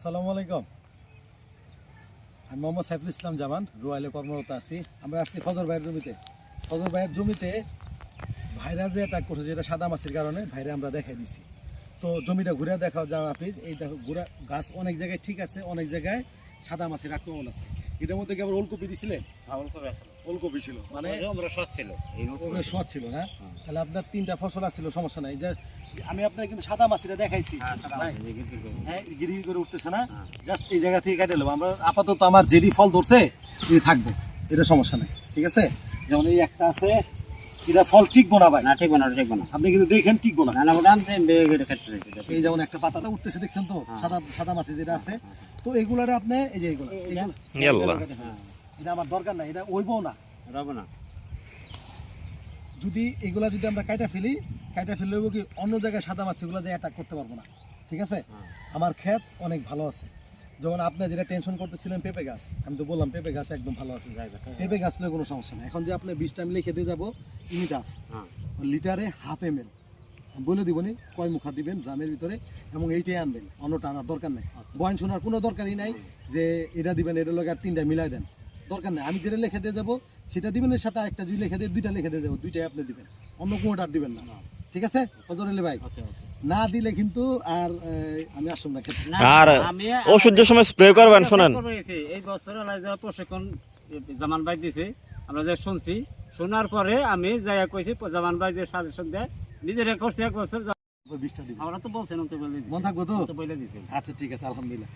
আসসালামু আলাইকুম। আমি মোহাম্মদ সাইফুল ইসলাম জামান, রুয়াইলে কর্মরত আছি। আমরা আসছি ফজর ভাইয়ের জমিতে। ফজর ভাইয়ের জমিতে ভাইরা যে অ্যাটাক করছে, যেটা সাদা মাছির কারণে, ভাইরা আমরা দেখাই দিছি। তো জমিটা ঘুরে দেখাও যাওয়া হাফিজ, এই দেখো, ঘুরা গাছ অনেক জায়গায় ঠিক আছে, অনেক জায়গায় সাদা মাছির আক্রমণ আছে। এটার মধ্যে কি আবার ওলকপি করে আসলো ওলকপি ছিল। মানে আমরা ছিল সৎ ছিল না? তাহলে আপনার তিনটা ফসল আছিল সমস্যা নাই। যে আমি আপনার কিন্তু সাদা মাছিটা দেখাইছি। হ্যাঁ, করব? হ্যাঁ গিরি করে উঠতেছে না? হ্যাঁ। জাস্ট এই জায়গা থেকে কেটে নেব। আমরা আপাতত আমার জেরি ফল ধরছে থাকবে। এটা সমস্যা নাই ঠিক আছে? যেমন এই একটা আছে এটা ফল টিকবো না ভাই। না ঠিক না ঠিক না আপনি কিন্তু দেখেন টিকবো না না ওটা এই যেমন একটা পাতাটা উঠতেছে দেখছেন তো? হ্যাঁ। সাদা সাদা মাছি যেটা আছে। তো এগুলারে আপনি এই যে এগুলো। হ্যাঁ। এটা আমার দরকার নাই এটা না। রব না। যদি এগুলা যদি আমরা কাইটা ফেলি কাইটা ফেললে হইব কি অন্য জায়গায় সাদা মাছ এগুলো যে অ্যাটাক করতে পারব না। ঠিক আছে? হ্যাঁ। আমার ক্ষেত অনেক ভালো আছে। যেমন আপনি যেটা টেনশন করতেছিলেন পেঁপে গাছ আমি তো বললাম পেঁপে গাছ একদম ভালো আছে। জায়গা পেঁপে গাছ নিয়ে কোনো সমস্যা নেই। এখন যে আপনি বীজটা আমি লিখে দিয়ে যাব ইমিটাফ হ্যাঁ। লিটারে হাফ এম এল বলে দিবনি কয় মুখা দিবেন ড্রামের ভিতরে এবং এইটাই আনবেন অন্যটা আনার দরকার নেই। বয়ন শোনার কোনো দরকারই নাই যে এটা দিবেন এটা লোক আর তিনটা মিলাই দেন। দরকার নেই। আমি যেটা লিখে দিয়ে যাব সেটা দিবেন এর সাথে একটা যদি লিখে দিয়ে দুইটা লিখে দিয়ে যাব দুইটাই আপনি দিবেন। অন্য কোনোটা আর দিবেন না। ঠিক আছে? ফজর আলী ভাই। ওকে ওকে না দিলে কিন্তু আর আমি আসুন না আর আমি ওষুধের সময় স্প্রে করবেন শোনেন। এই বছর প্রশিক্ষণ জামান ভাই দিছে আমরা যে শুনছি শোনার পরে আমি যাই কইছি জামান ভাই যে সাজেশন দেয় নিজেরা করছি এক বছর আমরা তো বলছেন তো বলে মন থাকব তো? তো বলে দিছি। আচ্ছা ঠিক আছে আলহামদুলিল্লাহ।